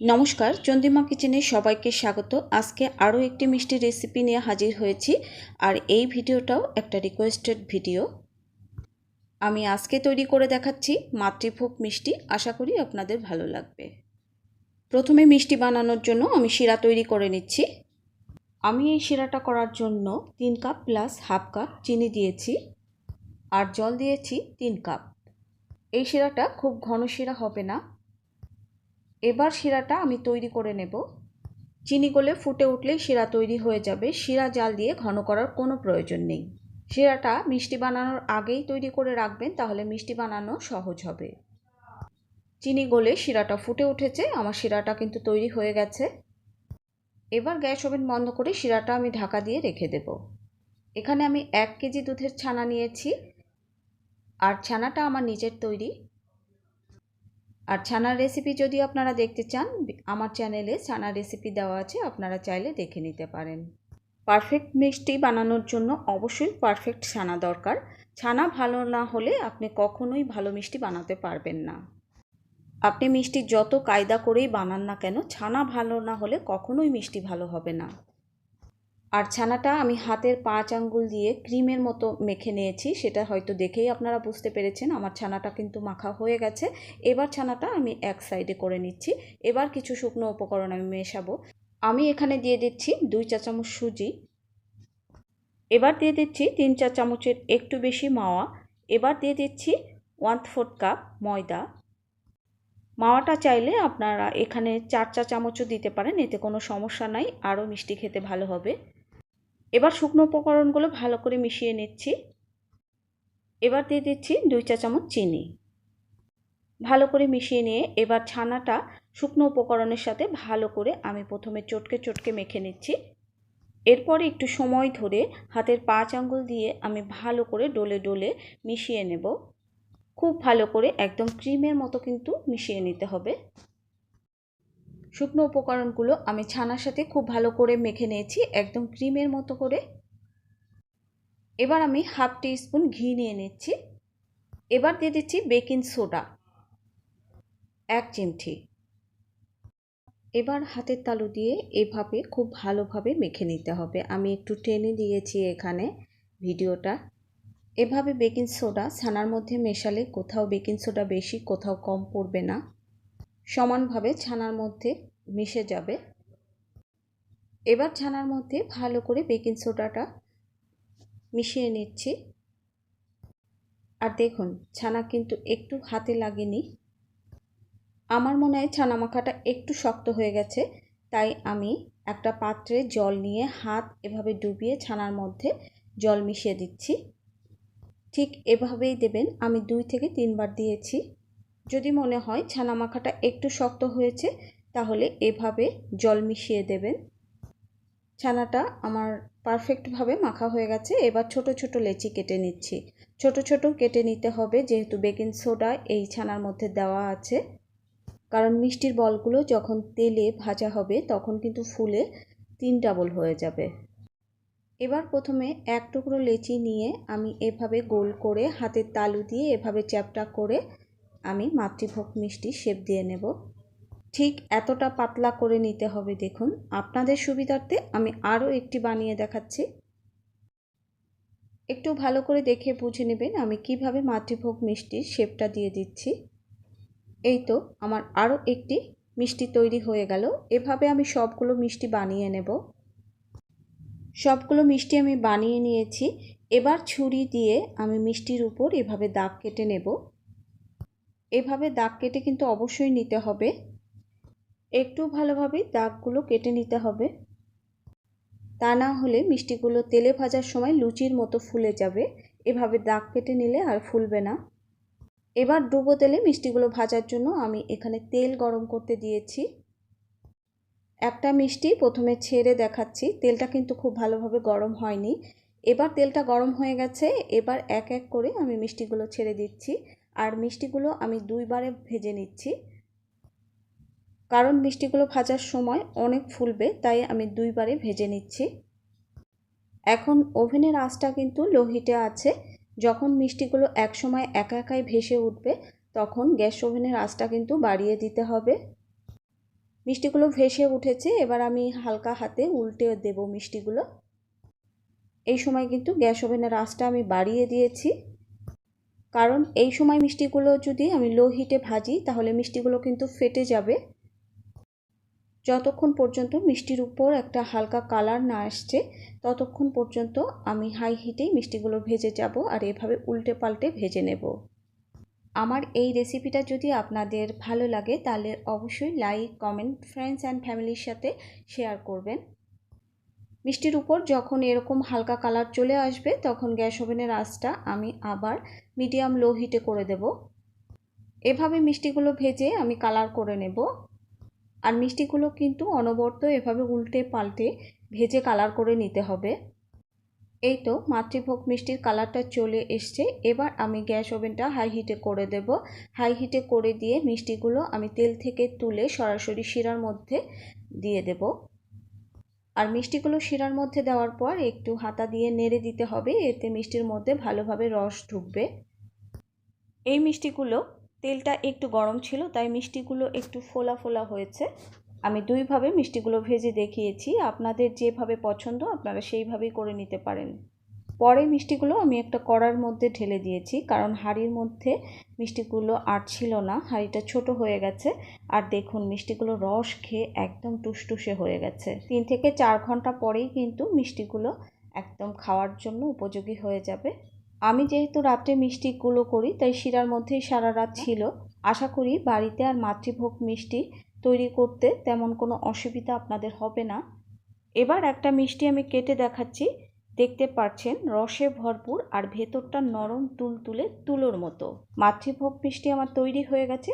নমস্কার, চন্দিমা কিচেনে সবাইকে স্বাগত। আজকে আরও একটি মিষ্টি রেসিপি নিয়ে হাজির হয়েছি। আর এই ভিডিওটাও একটা রিকোয়েস্টেড ভিডিও আমি আজকে তৈরি করে দেখাচ্ছি মাতৃভোগ মিষ্টি। আশা করি আপনাদের ভালো লাগবে। প্রথমে মিষ্টি বানানোর জন্য আমি শিরা তৈরি করে নিচ্ছি। আমি এই শিরাটা করার জন্য তিন কাপ প্লাস হাফ কাপ চিনি দিয়েছি। আর জল দিয়েছি তিন কাপ। এই শিরাটা খুব ঘন শিরা হবে না। এবার শিরাটা আমি তৈরি করে নেব। চিনি গলে ফুটে উঠলেই শিরা তৈরি হয়ে যাবে। শিরা জাল দিয়ে ঘন করার কোনো প্রয়োজন নেই। শিরাটা মিষ্টি বানানোর আগেই তৈরি করে রাখবেন, তাহলে মিষ্টি বানানো সহজ হবে। চিনি গলে শিরাটা ফুটে উঠেছে, আমার শিরাটা কিন্তু তৈরি হয়ে গেছে। এবার গ্যাস ওভেন বন্ধ করে শিরাটা আমি ঢাকা দিয়ে রেখে দেব। এখানে আমি এক কেজি দুধের ছানা নিয়েছি। আর ছানাটা আমার নিজের তৈরি। আর ছানার রেসিপি যদি আপনারা দেখতে চান, আমার চ্যানেলে ছানার রেসিপি দেওয়া আছে, আপনারা চাইলে দেখে নিতে পারেন। পারফেক্ট মিষ্টি বানানোর জন্য অবশ্যই পারফেক্ট ছানা দরকার। ছানা ভালো না হলে আপনি কখনোই ভালো মিষ্টি বানাতে পারবেন না। আপনি মিষ্টি যত কায়দা করেই বানান না কেন, ছানা ভালো না হলে কখনোই মিষ্টি ভালো হবে না। আর ছানাটা আমি হাতের পাঁচ আঙ্গুল দিয়ে ক্রিমের মতো মেখে নিয়েছি, সেটা হয়তো দেখেই আপনারা বুঝতে পেরেছেন, আমার ছানাটা কিন্তু মাখা হয়ে গেছে। এবার ছানাটা আমি এক সাইডে করে নিচ্ছি। এবার কিছু শুকনো উপকরণ আমি মেশাবো। আমি এখানে দিয়ে দিচ্ছি দুই চা চামচ সুজি। এবার দিয়ে দিচ্ছি তিন চা চামচের একটু বেশি মাওয়া। এবার দিয়ে দিচ্ছি ওয়ান ফোর্থ কাপ ময়দা। মাওয়াটা চাইলে আপনারা এখানে চার চা চামচও দিতে পারেন, এতে কোনো সমস্যা নাই, আরও মিষ্টি খেতে ভালো হবে। এবার শুকনো উপকরণগুলো ভালো করে মিশিয়ে নিচ্ছি। এবার দিয়ে দিচ্ছি দুই চা চামচ চিনি। ভালো করে মিশিয়ে নিয়ে এবার ছানাটা শুকনো উপকরণের সাথে ভালো করে আমি প্রথমে চটকে চটকে মেখে নিচ্ছি। এরপরে একটু সময় ধরে হাতের পাঁচ আঙ্গুল দিয়ে আমি ভালো করে ডলে ডলে মিশিয়ে নেব। খুব ভালো করে একদম ক্রিমের মতো কিন্তু মিশিয়ে নিতে হবে। শুকনো উপকরণগুলো আমি ছানার সাথে খুব ভালো করে মেখে নিয়েছি, একদম ক্রিমের মতো করে। এবার আমি হাফ টি স্পুন ঘি নিয়ে নিচ্ছি। এবার দিয়ে দিচ্ছি বেকিং সোডা, এক চিমঠি এবার হাতের তালু দিয়ে এভাবে খুব ভালোভাবে মেখে নিতে হবে। আমি একটু টেনে দিয়েছি এখানে ভিডিওটা। এভাবে বেকিং সোডা ছানার মধ্যে মেশালে কোথাও বেকিং সোডা বেশি, কোথাও কম পড়বে না। সমানভাবে ছানার মধ্যে মিশে যাবে। এবার ছানার মধ্যে ভালো করে বেকিং সোডাটা মিশিয়ে নিচ্ছি। আর দেখুন, ছানা কিন্তু একটু হাতে লাগেনি। আমার মনে হয় ছানা মাখাটা একটু শক্ত হয়ে গেছে, তাই আমি একটা পাত্রে জল নিয়ে হাত এভাবে ডুবিয়ে ছানার মধ্যে জল মিশিয়ে দিচ্ছি। ঠিক এভাবেই দেবেন। আমি দুই থেকে তিনবার দিয়েছি। যদি মনে হয় ছানা মাখাটা একটু শক্ত হয়েছে, তাহলে এভাবে জল মিশিয়ে দেবেন। ছানাটা আমার পারফেক্টভাবে মাখা হয়ে গেছে, এবার ছোট ছোট লেচি কেটে নিচ্ছি। ছোট ছোট কেটে নিতে হবে, যেহেতু বেকিং সোডা এই ছানার মধ্যে দেওয়া আছে। কারণ মিষ্টির বলগুলো যখন তেলে ভাজা হবে, তখন কিন্তু ফুলে তিন ডাবল হয়ে যাবে। এবার প্রথমে এক টুকরো লেচি নিয়ে আমি এভাবে গোল করে হাতের তালু দিয়ে এভাবে চ্যাপটা করে আমি মাতৃভোগ মিষ্টি শেপ দিয়ে নেব। ঠিক এতটা পাতলা করে নিতে হবে দেখুন। আপনাদের সুবিধার্থে আমি আরও একটি বানিয়ে দেখাচ্ছি। একটু ভালো করে দেখে বুঝে নেবেন আমি কীভাবে মাতৃভোগ মিষ্টির শেপটা দিয়ে দিচ্ছি। এই তো আমার আরও একটি মিষ্টি তৈরি হয়ে গেল। এভাবে আমি সবগুলো মিষ্টি বানিয়ে নেব। সবগুলো মিষ্টি আমি বানিয়ে নিয়েছি। এবার ছুরি দিয়ে আমি মিষ্টির উপর এভাবে দাগ কেটে নেব। এভাবে দাগ কেটে কিন্তু অবশ্যই নিতে হবে। একটু ভালোভাবে দাগগুলো কেটে নিতে হবে। তা না হলে মিষ্টিগুলো তেলে ভাজার সময় লুচির মতো ফুলে যাবে। এভাবে দাগ কেটে নিলে আর ফুলবে না। এবার ডুবো তেলে মিষ্টিগুলো ভাজার জন্য আমি এখানে তেল গরম করতে দিয়েছি। একটা মিষ্টি প্রথমে ছেড়ে দেখাচ্ছি। তেলটা কিন্তু খুব ভালোভাবে গরম হয়নি। এবার তেলটা গরম হয়ে গেছে। এবার এক এক করে আমি মিষ্টিগুলো ছেড়ে দিচ্ছি। আর মিষ্টিগুলো আমি দুইবারে ভেজে নিচ্ছি। কারণ মিষ্টিগুলো ভাজার সময় অনেক ফুলবে, তাই আমি দুইবারে ভেজে নিচ্ছি। এখন ওভেনের আঁচটা কিন্তু লো হিটে আছে। যখন মিষ্টিগুলো এক সময় একা একাই ভেসে উঠবে, তখন গ্যাস ওভেনের আঁচটা কিন্তু বাড়িয়ে দিতে হবে। মিষ্টিগুলো ভেসে উঠেছে, এবার আমি হালকা হাতে উল্টে দেব মিষ্টিগুলো। এই সময় কিন্তু গ্যাস ওভেনের আঁচটা আমি বাড়িয়ে দিয়েছি। কারণ এই সময় মিষ্টিগুলো যদি আমি লো হিটে ভাজি, তাহলে মিষ্টিগুলো কিন্তু ফেটে যাবে। যতক্ষণ পর্যন্ত মিষ্টির উপর একটা হালকা কালার না আসছে, ততক্ষণ পর্যন্ত আমি হাই হিটেই মিষ্টিগুলো ভেজে যাব আর এভাবে উল্টে পাল্টে ভেজে নেব। আমার এই রেসিপিটা যদি আপনাদের ভালো লাগে, তাহলে অবশ্যই লাইক কমেন্ট ফ্রেন্ডস অ্যান্ড ফ্যামিলির সাথে শেয়ার করবেন। মিষ্টির উপর যখন এরকম হালকা কালার চলে আসবে, তখন গ্যাস ওভেনের আঁচটা আমি আবার মিডিয়াম লো হিটে করে দেব। এভাবে মিষ্টিগুলো ভেজে আমি কালার করে নেব। আর মিষ্টিগুলো কিন্তু অনবরত এভাবে উল্টে পাল্টে ভেজে কালার করে নিতে হবে। এই তো মাতৃভোগ মিষ্টির কালারটা চলে এসছে। এবার আমি গ্যাস ওভেনটা হাই হিটে করে দেব। হাই হিটে করে দিয়ে মিষ্টিগুলো আমি তেল থেকে তুলে সরাসরি শিরার মধ্যে দিয়ে দেব। আর মিষ্টিগুলো শিরার মধ্যে দেওয়ার পর একটু হাতা দিয়ে নেড়ে দিতে হবে, এতে মিষ্টির মধ্যে ভালোভাবে রস ঢুকবে। এই মিষ্টিগুলো তেলটা একটু গরম ছিল, তাই মিষ্টিগুলো একটু ফোলা ফোলা হয়েছে। আমি দুইভাবে মিষ্টিগুলো ভেজে দেখিয়েছি, আপনাদের যেভাবে পছন্দ আপনারা সেইভাবেই করে নিতে পারেন। পরে মিষ্টিগুলো আমি একটা কড়ার মধ্যে ঢেলে দিয়েছি, কারণ হাঁড়ির মধ্যে মিষ্টিগুলো আর ছিল না। হাঁড়িটা ছোট হয়ে গেছে। আর দেখুন মিষ্টিগুলো রস খেয়ে একদম টুসটুসে হয়ে গেছে। তিন থেকে চার ঘণ্টা পরেই কিন্তু মিষ্টিগুলো একদম খাওয়ার জন্য উপযোগী হয়ে যাবে। আমি যেহেতু রাত্রে মিষ্টিগুলো করি, তাই শিরার মধ্যেই সারা রাত ছিল। আশা করি বাড়িতে আর মাতৃভোগ মিষ্টি তৈরি করতে তেমন কোনো অসুবিধা আপনাদের হবে না। এবার একটা মিষ্টি আমি কেটে দেখাচ্ছি। দেখতে পাচ্ছেন রসে ভরপুর আর ভেতরটা নরম তুলতুলে তুলোর মতো। মাতৃভোগ মিষ্টি আমার তৈরি হয়ে গেছে।